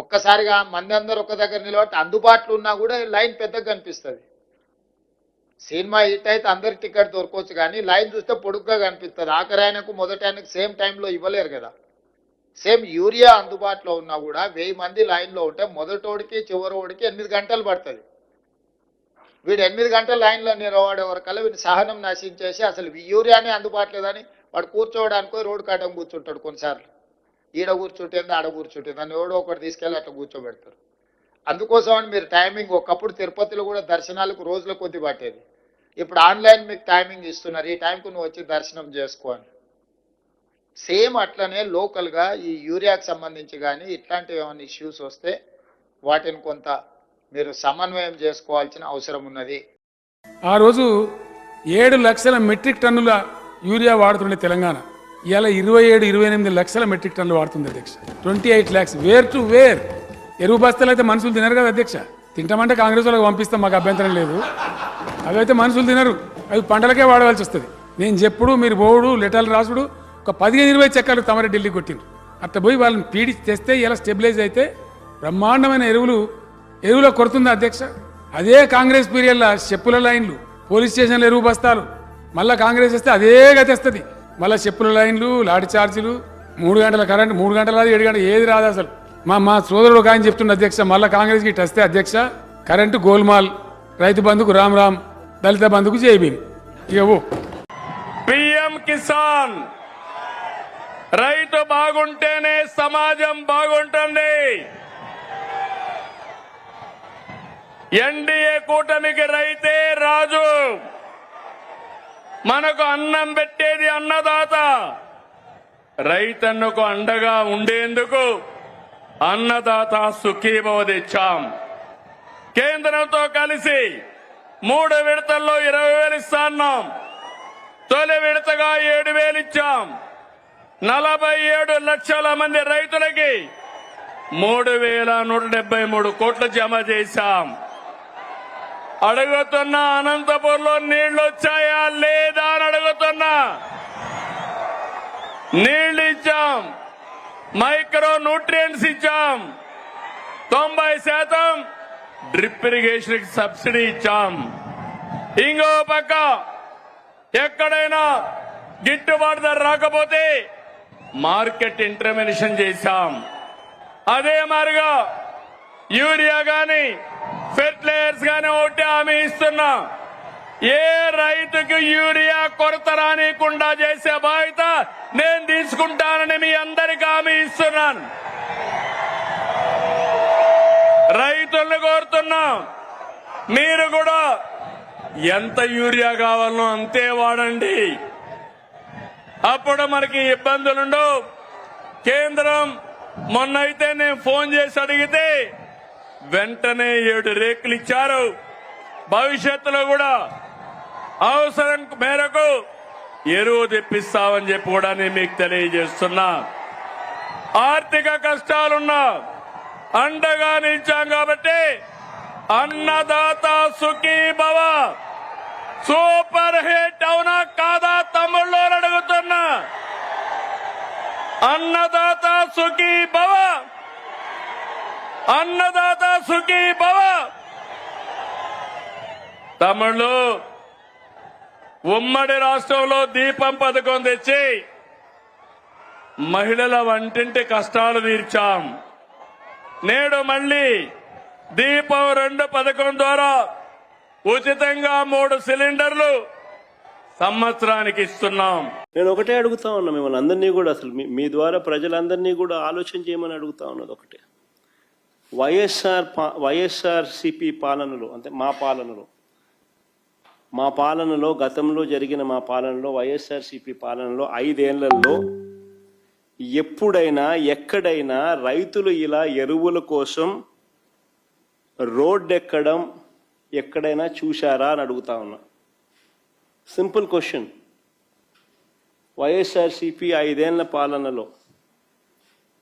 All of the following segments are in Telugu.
ఒక్కసారిగా మంది అందరు ఒక దగ్గర నిలబట్టి అందుబాటులో ఉన్నా కూడా లైన్ పెద్దగా కనిపిస్తుంది. సినిమా హిట్ అయితే అందరికి టికెట్ దొరకవచ్చు కానీ లైన్ చూస్తే పొడుగ్గా కనిపిస్తుంది. ఆఖరి ఆయనకు మొదటి ఆయనకు సేమ్ టైంలో ఇవ్వలేరు కదా. సేమ్ యూరియా అందుబాటులో ఉన్నా కూడా వెయ్యి మంది లైన్లో ఉంటే మొదటోడికి చివరోడికి ఎనిమిది గంటలు పడుతుంది. వీడు ఎనిమిది గంటల లైన్లో నిలబడే వరకల్లా వీడిని సహనం నశించేసి అసలు యూరియానే అందుబాటులేదని వాడు కూర్చోవడానికి రోడ్డు కట్టం కూర్చుంటాడు కొన్నిసార్లు. ఈడ కూర్చుంటుంది ఆడ కూర్చుంటుంది నన్ను ఎవడో ఒకటి తీసుకెళ్ళి అట్లా కూర్చోబెడతారు. అందుకోసమని మీరు టైమింగ్ ఒకప్పుడు తిరుపతిలో కూడా దర్శనాలకు రోజుల కొద్ది పట్టేది. ఇప్పుడు ఆన్లైన్ మీకు టైమింగ్ ఇస్తున్నారు. ఈ టైంకు నువ్వు వచ్చి దర్శనం చేసుకో అని. సేమ్ అట్లనే లోకల్గా ఈ యూరియాకి సంబంధించి కానీ ఇట్లాంటివి ఏమైనా ఇష్యూస్ వస్తే వాటిని కొంత మీరు సమన్వయం చేసుకోవాల్సిన అవసరం ఉన్నది. ఆ రోజు ఏడు లక్షల మెట్రిక్ టన్నుల యూరియా వాడుతుండే తెలంగాణ. ఇవాళ ఇరవై ఏడు ఇరవై ఎనిమిది లక్షల మెట్రిక్ టన్నులు వాడుతుంది అధ్యక్ష. Twenty eight lakhs wear to wear ఎరువు బస్తాలు అయితే మనుషులు తినరు కదా అధ్యక్ష. తింటామంటే కాంగ్రెస్ వాళ్ళకి పంపిస్తాం మాకు అభ్యంతరం లేదు. అవి అయితే మనుషులు తినరు. అవి పంటలకే వాడవలసి వస్తుంది. నేను చెప్పుడు మీరు పోవుడు లెటర్లు రాసుడు ఒక పదిహేను ఇరవై చెక్కలు తమరే ఢిల్లీ కొట్టిండ్రు. అట్లా పోయి వాళ్ళని పీడి తెస్తే ఇలా స్టెబిలైజ్ అయితే బ్రహ్మాండమైన ఎరువులు ఎరువుల కొడుతుంది అధ్యక్ష? అదే కాంగ్రెస్ పీరియడ్లో చెప్పుల లైన్లు పోలీస్ స్టేషన్ల ఎరువు బస్తాలు మళ్ళీ కాంగ్రెస్ వస్తే అదే గతేస్తుంది మళ్ళీ చెప్పుల లైన్లు లాఠీ ఛార్జీలు మూడు గంటల కరెంట్ మూడు గంటల రాదు ఏడు గంటలు ఏది రాదు అసలు. మా మా సోదరుడు ఒక ఆయన చెప్తుండే అధ్యక్ష మళ్ళీ కాంగ్రెస్కి ఇటు వస్తే అధ్యక్ష కరెంటు గోల్మాల్ రైతు బంధుకు రామ్ రామ్ దళిత బంధుకు జైబీన్ భీమ్. పిఎం కిసాన్ రైతు బాగుంటేనే సమాజం బాగుంటుంది. ఎన్డీఏ కూటమికి రైతే రాజు. మనకు అన్నం పెట్టేది అన్నదాత. రైతన్నకు అండగా ఉండేందుకు అన్నదాత సుఖీభవ తెచ్చాం. కేంద్రంతో కలిసి మూడు విడతల్లో ఇరవై వేలు ఇస్తాన్నాం. తొలి విడతగా ఏడు వేలు ఇచ్చాం. నలభై ఏడు లక్షల మంది రైతులకి మూడు వేల నూట డెబ్బై మూడు కోట్లు జమ చేశాం. అడుగుతున్నా అనంతపూర్లో నీళ్ళు వచ్చాయా లేదా అని అడుగుతున్నా. నీళ్ళు ఇచ్చాం మైక్రో న్యూట్రియన్స్ ఇచ్చాం. తొంభై శాతం డ్రిప్ ఇరిగేషన్ సబ్సిడీ ఇచ్చాం. ఇంకో పక్క ఎక్కడైనా గిట్టుబాటు ధర రాకపోతే మార్కెట్ ఇంటర్వెన్షన్ చేశాం. అదే మాదిరిగా యూరియా కానీ ఫెర్టిలైజర్స్ గాని ఒకటి హామీ ఇస్తున్నా. ఏ రైతుకు యూరియా కొరత రానికుండా చేసే బాధ్యత నేను తీసుకుంటానని మీ అందరికి హామీ ఇస్తున్నాను. రైతులను కోరుతున్నా. మీరు కూడా ఎంత యూరియా కావాలనో అంతే వాడండి. అప్పుడు మనకి ఇబ్బందులుండవు. కేంద్రం మొన్న అయితే నేను ఫోన్ చేసి అడిగితే వెంటనే ఏడు రేకులు ఇచ్చారు. భవిష్యత్తులో కూడా అవసరం మేరకు ఎరువు తెప్పిస్తామని చెప్పి కూడా నేను మీకు తెలియజేస్తున్నా. ఆర్థిక కష్టాలున్నా అండగా నిలిచాం కాబట్టి అన్నదాత సుఖీ భవ. సూపర్ హిట్ అవునా కాదా తమ్ముళ్ళు అడుగుతున్నా. అన్నదాత సుఖీ భవ. అన్నదాత సుఖీ భవ. ఉమ్మడి రాష్ట్రంలో దీపం పథకం తెచ్చి మహిళల వంటింటి కష్టాలు తీర్చాం. నేడు మళ్ళీ దీపం రెండు పథకం ద్వారా ఉచితంగా మూడు సిలిండర్లు సంవత్సరానికి ఇస్తున్నాం. నేను ఒకటే అడుగుతా ఉన్నా మిమ్మల్ని అందరినీ కూడా అసలు మీ- మీ ద్వారా ప్రజలందరినీ కూడా ఆలోచన చేయమని అడుగుతా ఉన్నది ఒకటే. వైఎస్ఆర్ పా- వైఎస్ఆర్ పాలనలో అంటే మా పాలనలో మా పాలనలో గతంలో జరిగిన మా పాలనలో వైఎస్ఆర్సిపి పాలనలో ఐదేళ్ళలో ఎప్పుడైనా ఎక్కడైనా రైతులు ఇలా ఎరువుల కోసం రోడ్డెక్కడం ఎక్కడైనా చూశారా అని అడుగుతా ఉన్నా. Simple question. వైఎస్ఆర్సిపి ఐదేళ్ళ పాలనలో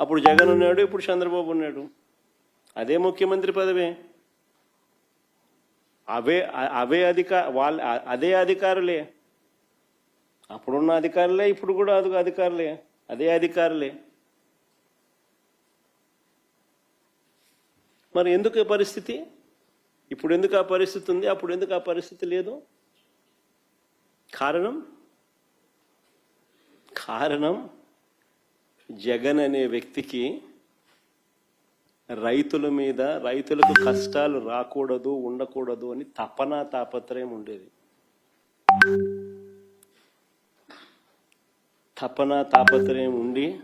అప్పుడు జగన్ ఉన్నాడు ఇప్పుడు చంద్రబాబు ఉన్నాడు. అదే ముఖ్యమంత్రి పదవే. అవే అవే అధిక వాళ్ళ అదే అధికారులే. అప్పుడున్న అధికారులే ఇప్పుడు కూడా అది అధికారులే. అదే అధికారులే. మరి ఎందుకు ఈ పరిస్థితి? ఇప్పుడు ఎందుకు ఆ పరిస్థితి ఉంది? అప్పుడు ఎందుకు ఆ పరిస్థితి లేదు? కారణం? కారణం? జగన్ అనే వ్యక్తికి రైతుల మీద రైతులకు కష్టాలు రాకూడదు ఉండకూడదు అని తపన తాపత్రయం ఉండేది. తపన తాపత్రయం ఉండి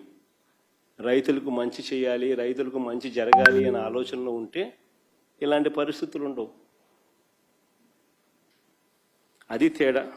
రైతులకు మంచి చేయాలి రైతులకు మంచి జరగాలి అనే ఆలోచనలో ఉంటే ఇలాంటి పరిస్థితులు ఉండవు. అది తేడా.